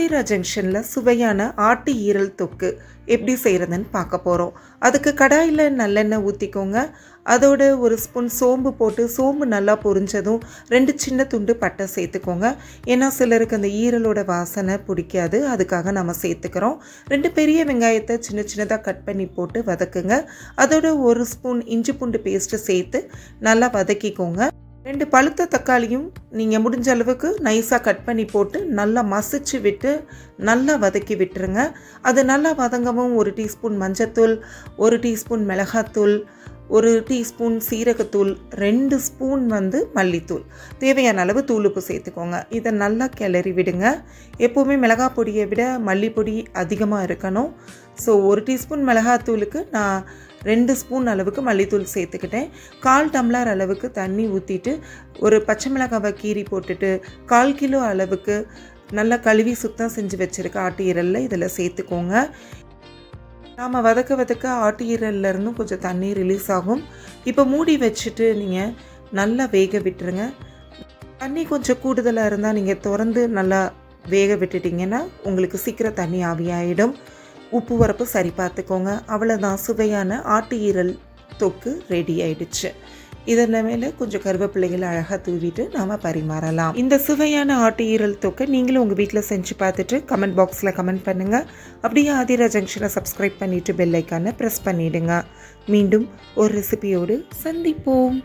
ஆதிரா ஜங்ஷனில் சுவையான ஆட்டு ஈரல் தொக்கு எப்படி செய்கிறதுன்னு பார்க்க போகிறோம் அதுக்கு கடாயில் நல்லெண்ணெய் ஊற்றிக்கோங்க அதோட ஒரு ஸ்பூன் சோம்பு போட்டு சோம்பு நல்லா பொரிஞ்சதும் ரெண்டு சின்ன துண்டு பட்டை சேர்த்துக்கோங்க. ஏன்னா சிலருக்கு அந்த ஈரலோட வாசனை பிடிக்காது அதுக்காக நம்ம சேர்த்துக்கிறோம். ரெண்டு பெரிய வெங்காயத்தை சின்ன சின்னதாக கட் பண்ணி போட்டு வதக்குங்க. அதோட ஒரு ஸ்பூன் இஞ்சி பூண்டு பேஸ்ட்டு சேர்த்து நல்லா வதக்கிக்கோங்க. ரெண்டு பழுத்த தக்காளியும் நீங்கள் முடிஞ்ச அளவுக்கு நைஸாக கட் பண்ணி போட்டு நல்லா மசிச்சு விட்டு நல்லா வதக்கி விட்டுருங்க. அது நல்லா வதங்கவும் ஒரு டீஸ்பூன் மஞ்சத்தூள் ஒரு டீஸ்பூன் மிளகாத்தூள் ஒரு டீஸ்பூன் சீரகத்தூள் ரெண்டு ஸ்பூன் வந்து மல்லித்தூள். தேவையான அளவு தூளுப்பு சேர்த்துக்கோங்க. இதை நல்லா கிளறி விடுங்க. எப்போவுமே மிளகாய் பொடியை விட மல்லிப்பொடி அதிகமாக இருக்கணும். ஸோ ஒரு டீஸ்பூன் மிளகாத்தூளுக்கு நான் ரெண்டு ஸ்பூன் அளவுக்கு மல்லித்தூள் சேர்த்துக்கிட்டேன். கால் டம்ளர் அளவுக்கு தண்ணி ஊற்றிட்டு ஒரு பச்சை மிளகாவை கீறி போட்டுட்டு கால் கிலோ அளவுக்கு நல்லா கழுவி சுத்தம் செஞ்சு வச்சுருக்க ஆட்டு ஈரலில் இதில் சேர்த்துக்கோங்க. நாம் வதக்க வதக்க ஆட்டு ஈரல்ல இருந்தும் கொஞ்சம் தண்ணி ரிலீஸ் ஆகும். இப்போ மூடி வச்சுட்டு நீங்கள் நல்லா வேக விட்டுருங்க. தண்ணி கொஞ்சம் கூடுதலாக இருந்தால் நீங்கள் திறந்து நல்லா வேக விட்டுட்டிங்கன்னா உங்களுக்கு சீக்கிரம் தண்ணி ஆவியாயிடும். உப்பு வரப்பு சரி பார்த்துக்கோங்க. அவ்வளோதான் சுவையான ஆட்டு ஈரல் தொக்கு ரெடி ஆயிடுச்சு. இதன் மேலே கொஞ்சம் கருவேப்பிள்ளைகள் அழகாக தூவிட்டு நாம் பரிமாறலாம். இந்த சுவையான ஆட்டு ஈரல் தொக்கை நீங்களும் உங்கள் வீட்டில் செஞ்சு பார்த்துட்டு கமெண்ட் பாக்ஸில் கமெண்ட் பண்ணுங்கள் அப்படியே ஆதிரா ஜங்ஷனை சப்ஸ்கிரைப் பண்ணிவிட்டு பெல்லைக்கான ப்ரெஸ் பண்ணிவிடுங்க மீண்டும் ஒரு ரெசிபியோடு சந்திப்போம்.